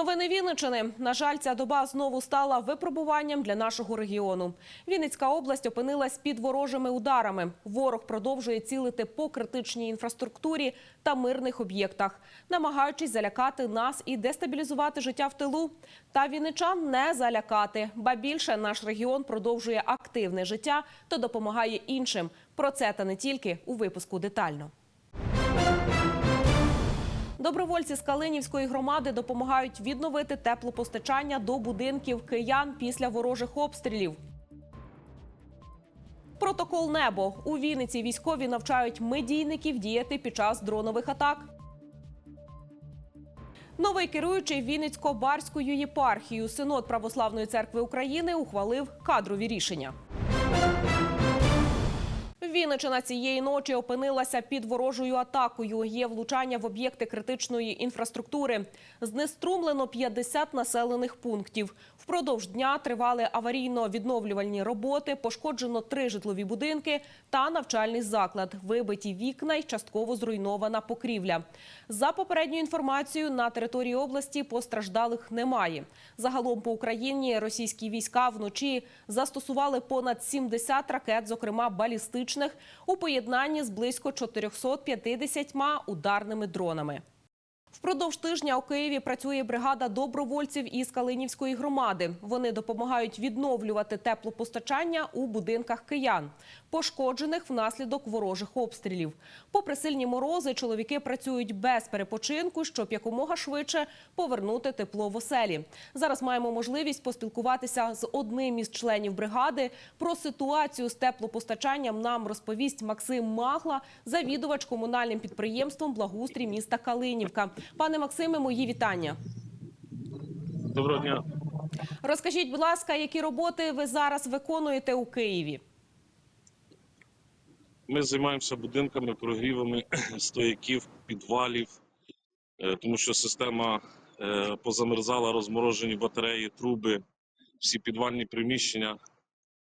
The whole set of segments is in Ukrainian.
Новини Вінничини. На жаль, ця доба знову стала випробуванням для нашого регіону. Вінницька область опинилась під ворожими ударами. Ворог продовжує цілити по критичній інфраструктурі та мирних об'єктах, намагаючись залякати нас і дестабілізувати життя в тилу. Та вінничан не залякати, ба більше наш регіон продовжує активне життя та допомагає іншим. Про це та не тільки у випуску детально. Добровольці з Калинівської громади допомагають відновити теплопостачання до будинків киян після ворожих обстрілів. Протокол небо у Вінниці військові навчають медійників діяти під час дронових атак. Новий керуючий Вінницько-Барською єпархією Синод Православної церкви України ухвалив кадрові рішення. Вінничина цієї ночі опинилася під ворожою атакою. Є влучання в об'єкти критичної інфраструктури. Знеструмлено 50 населених пунктів. Впродовж дня тривали аварійно-відновлювальні роботи, пошкоджено три житлові будинки та навчальний заклад. Вибиті вікна й частково зруйнована покрівля. За попередньою інформацією, на території області постраждалих немає. Загалом по Україні російські війська вночі застосували понад 70 ракет, зокрема балістичних, у поєднанні з близько 450 ударними дронами. Впродовж тижня у Києві працює бригада добровольців із Калинівської громади. Вони допомагають відновлювати теплопостачання у будинках киян, пошкоджених внаслідок ворожих обстрілів. Попри сильні морози, чоловіки працюють без перепочинку, щоб якомога швидше повернути тепло в оселі. Зараз маємо можливість поспілкуватися з одним із членів бригади. Про ситуацію з теплопостачанням нам розповість Максим Магла, завідувач комунальним підприємством Благоустрій міста Калинівка. Пане Максиме, мої вітання. Доброго дня. Розкажіть, будь ласка, які роботи ви зараз виконуєте у Києві? Ми займаємося будинками, прогрівами стояків, підвалів, е, тому що система е, позамерзала, розморожені батареї, труби, всі підвальні приміщення.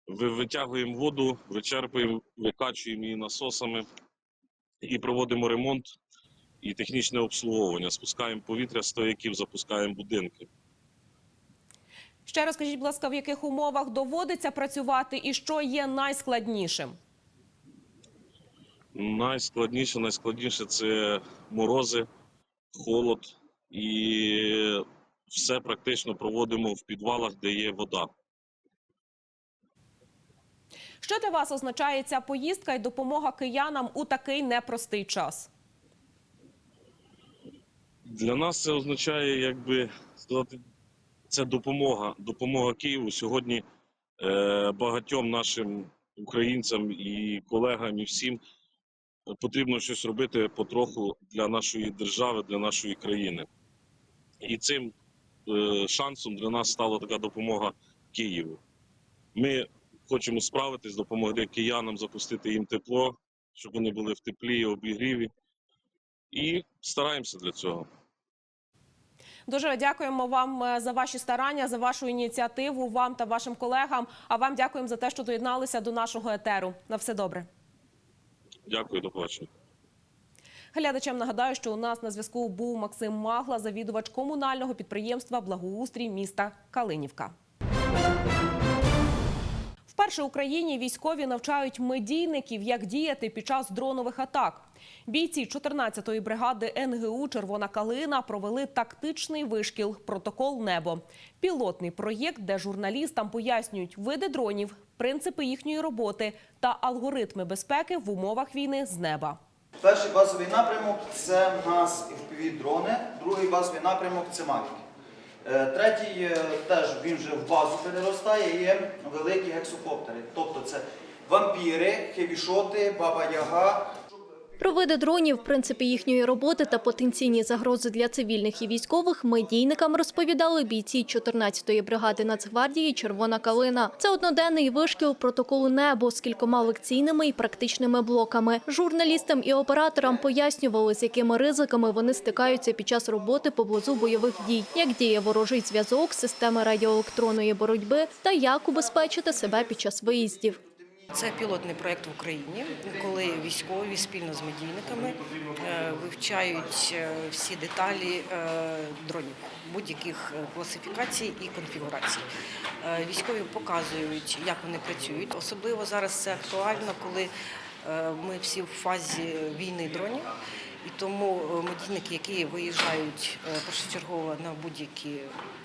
Ви- Витягуємо воду, вичерпуємо, викачуємо її насосами і проводимо ремонт і технічне обслуговування. Спускаємо повітря з стояків, запускаємо будинки. Ще розкажіть, будь ласка, в яких умовах доводиться працювати і що є найскладнішим? Найскладніше, найскладніше це морози, холод і все практично проводимо в підвалах, де є вода. Що для вас означає ця поїздка і допомога киянам у такий непростий час? Для нас це означає, як би сказати, це допомога. Допомога Києву сьогодні е, багатьом нашим українцям і колегам, і всім потрібно щось робити потроху для нашої держави, для нашої країни. І цим е, шансом для нас стала така допомога Києву. Ми хочемо справитись, допомогти киянам запустити їм тепло, щоб вони були в теплі обігріві. І стараємося для цього. Дуже дякуємо вам е, за ваші старання, за вашу ініціативу, вам та вашим колегам. А вам дякуємо за те, що доєдналися до нашого етеру. На все добре. Дякую, до побачення. Глядачам нагадаю, що у нас на зв'язку був Максим Магла, завідувач комунального підприємства Благоустрій міста Калинівка. Вперше в Україні військові навчають медійників, як діяти під час дронових атак. Бійці 14-ї бригади НГУ Червона калина провели тактичний вишкіл Протокол небо. Пілотний проєкт, де журналістам пояснюють види дронів, принципи їхньої роботи та алгоритми безпеки в умовах війни з неба. Перший базовий напрямок це в нас FPV-дрони, другий базовий напрямок це мавіки. Е, Третій е, теж він вже в базу переростає, є великі гексокоптери. Тобто це вампіри, хевішоти, баба Яга. Про види дронів, принципи їхньої роботи та потенційні загрози для цивільних і військових медійникам розповідали бійці 14-ї бригади Нацгвардії Червона калина. Це одноденний вишкіл протоколу небо з кількома лекційними і практичними блоками. Журналістам і операторам пояснювали, з якими ризиками вони стикаються під час роботи поблизу бойових дій, як діє ворожий зв'язок, системи радіоелектронної боротьби та як убезпечити себе під час виїздів. Це пілотний проєкт в Україні, коли військові спільно з медійниками е, вивчають е, всі деталі е, дронів будь-яких класифікацій і конфігурацій. Військові показують, як вони працюють. Особливо зараз це актуально, коли ми всі в фазі війни дронів. І тому е, медійники, які виїжджають е, першочергово на будь-які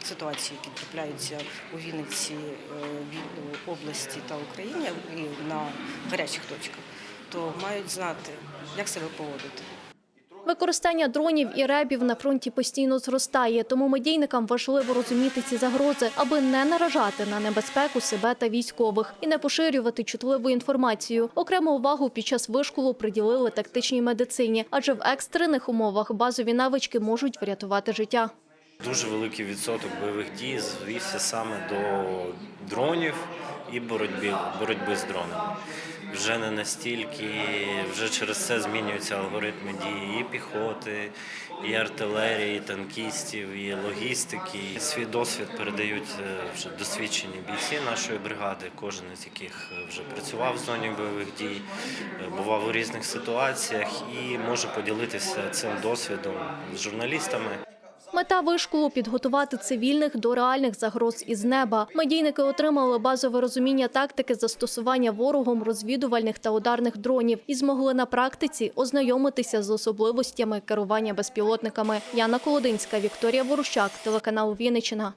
ситуації, які трапляються у Вінниці, е, області та Україні і на гарячих точках, то мають знати, як себе поводити. Використання дронів і ребів на фронті постійно зростає, тому медійникам важливо розуміти ці загрози, аби не наражати на небезпеку себе та військових і не поширювати чутливу інформацію. Окрему увагу під час вишколу приділили тактичній медицині, адже в екстрених умовах базові навички можуть врятувати життя. Дуже великий відсоток бойових дій звівся саме до дронів і боротьби, боротьби з дронами. Вже не настільки, вже через це змінюються алгоритми дії і піхоти, і артилерії, і танкістів, і логістики. Свій досвід передають е, вже досвідчені бійці нашої бригади, кожен із яких е, вже працював в зоні бойових дій, е, бував у різних ситуаціях і може поділитися цим досвідом з журналістами. Мета вишколу – підготувати цивільних до реальних загроз із неба. Медійники отримали базове розуміння тактики застосування ворогом розвідувальних та ударних дронів і змогли на практиці ознайомитися з особливостями керування безпілотниками. Яна Колодинська, Вікторія Ворущак, телеканал Вінниччина.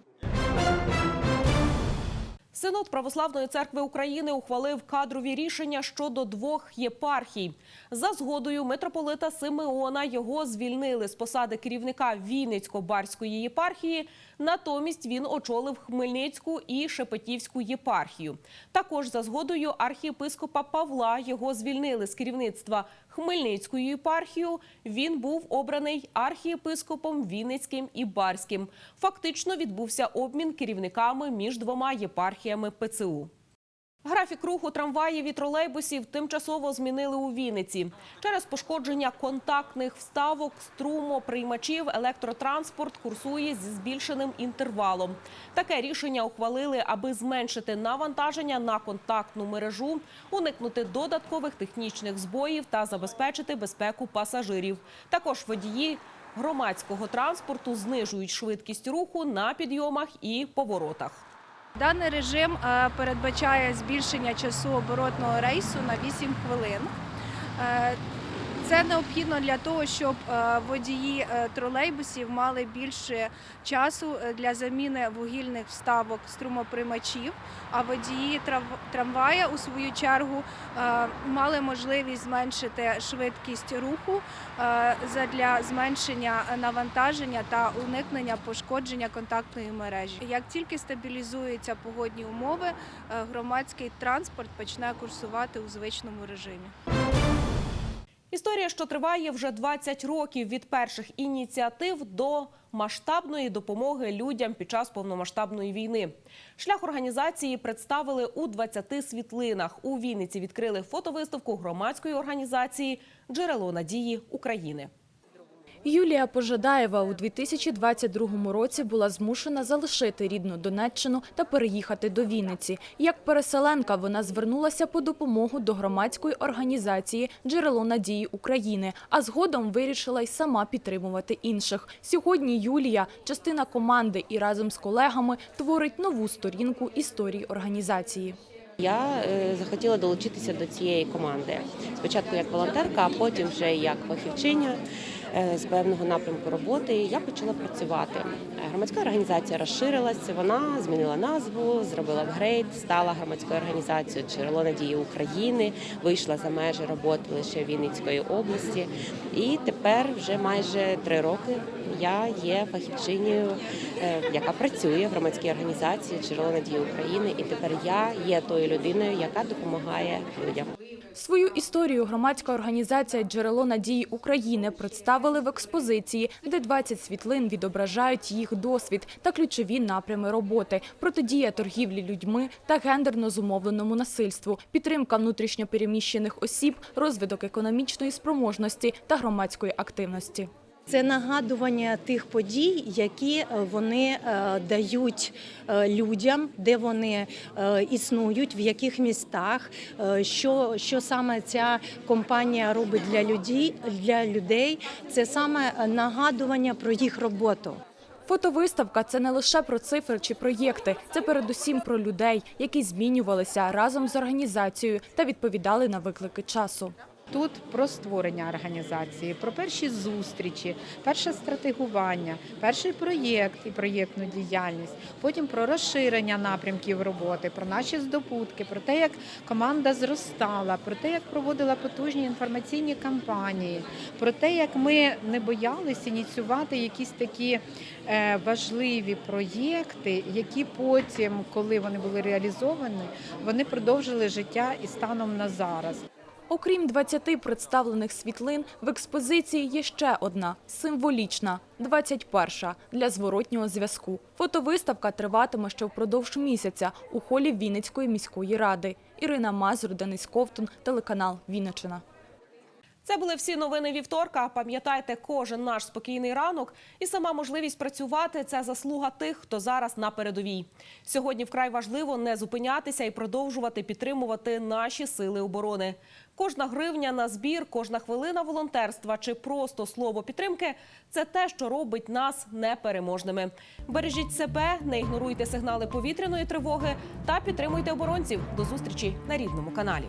Синод Православної церкви України ухвалив кадрові рішення щодо двох єпархій. За згодою митрополита Симеона його звільнили з посади керівника Вінницько-Барської єпархії. Натомість він очолив Хмельницьку і Шепетівську єпархію. Також за згодою архієпископа Павла його звільнили з керівництва Хмельницькою єпархію. Він був обраний архієпископом Вінницьким і Барським. Фактично відбувся обмін керівниками між двома єпархіями ПЦУ. Графік руху трамваїв і тролейбусів тимчасово змінили у Вінниці. Через пошкодження контактних вставок, струмоприймачів, електротранспорт курсує зі збільшеним інтервалом. Таке рішення ухвалили, аби зменшити навантаження на контактну мережу, уникнути додаткових технічних збоїв та забезпечити безпеку пасажирів. Також водії громадського транспорту знижують швидкість руху на підйомах і поворотах. Даний режим е, передбачає збільшення часу оборотного рейсу на 8 хвилин. Це необхідно для того, щоб е, водії е, тролейбусів мали більше часу е, для заміни вугільних вставок струмоприймачів, а водії трамвая у свою чергу мали можливість зменшити швидкість руху задля зменшення навантаження та уникнення пошкодження контактної мережі. Як тільки стабілізуються погодні умови, громадський транспорт почне курсувати у звичному режимі. Історія, що триває вже 20 років від перших ініціатив до масштабної допомоги людям під час повномасштабної війни. Шлях організації представили у 20 світлинах. У Вінниці відкрили фотовиставку громадської організації Джерело надії України. Юлія Пожадаєва у 2022 році була змушена залишити рідну Донеччину та переїхати до Вінниці. Як переселенка вона звернулася по допомогу до громадської організації Джерело надії України, а згодом вирішила й сама підтримувати інших. Сьогодні Юлія, частина команди і разом з колегами творить нову сторінку історії організації. Я е, захотіла долучитися до цієї команди. Спочатку як волонтерка, а потім вже як фахівчиня е, з певного напрямку роботи. Я почала працювати. Громадська організація розширилася, вона змінила назву, зробила апгрейд, стала громадською організацією Джерело надії України, вийшла за межі роботи лише Вінницької області. І тепер вже майже три роки я є фахівчинею, е, яка працює в громадській організації Джерело надії України. І тепер я є тою людиною, яка допомагає людям. Свою історію громадська організація Джерело надії України представили в експозиції, де 20 світлин відображають їх досвід та ключові напрями роботи: протидія торгівлі людьми та гендерно зумовленому насильству, підтримка внутрішньопереміщених осіб, розвиток економічної спроможності та громадської активності. Це нагадування тих подій, які е, вони е, дають е, людям, де вони існують, в яких містах, що, що саме ця компанія робить для людей, для людей. Це саме нагадування про їх роботу. Фотовиставка це не лише про цифри чи проєкти, це передусім про людей, які змінювалися разом з організацією та відповідали на виклики часу. Тут про створення організації, про перші зустрічі, перше стратегування, перший проєкт і проєктну діяльність, потім про розширення напрямків роботи, про наші здобутки, про те, як команда зростала, про те, як проводила потужні інформаційні кампанії, про те, як ми не боялись ініціювати якісь такі е, важливі проєкти, які потім, коли вони були реалізовані, вони продовжили життя і станом на зараз. Окрім 20 представлених світлин, в експозиції є ще одна символічна, 21-ша, для зворотнього зв'язку. Фотовиставка триватиме ще впродовж місяця у холі Вінницької міської ради. Ірина Мазур, Денис Ковтун, телеканал Вінниччина. Це були всі новини вівторка. Пам'ятайте, кожен наш спокійний ранок і сама можливість працювати це заслуга тих, хто зараз на передовій. Сьогодні вкрай важливо не зупинятися і продовжувати підтримувати наші сили оборони. Кожна гривня на збір, кожна хвилина волонтерства чи просто слово підтримки це те, що робить нас непереможними. Бережіть себе, не ігноруйте сигнали повітряної тривоги та підтримуйте оборонців. До зустрічі на рідному каналі.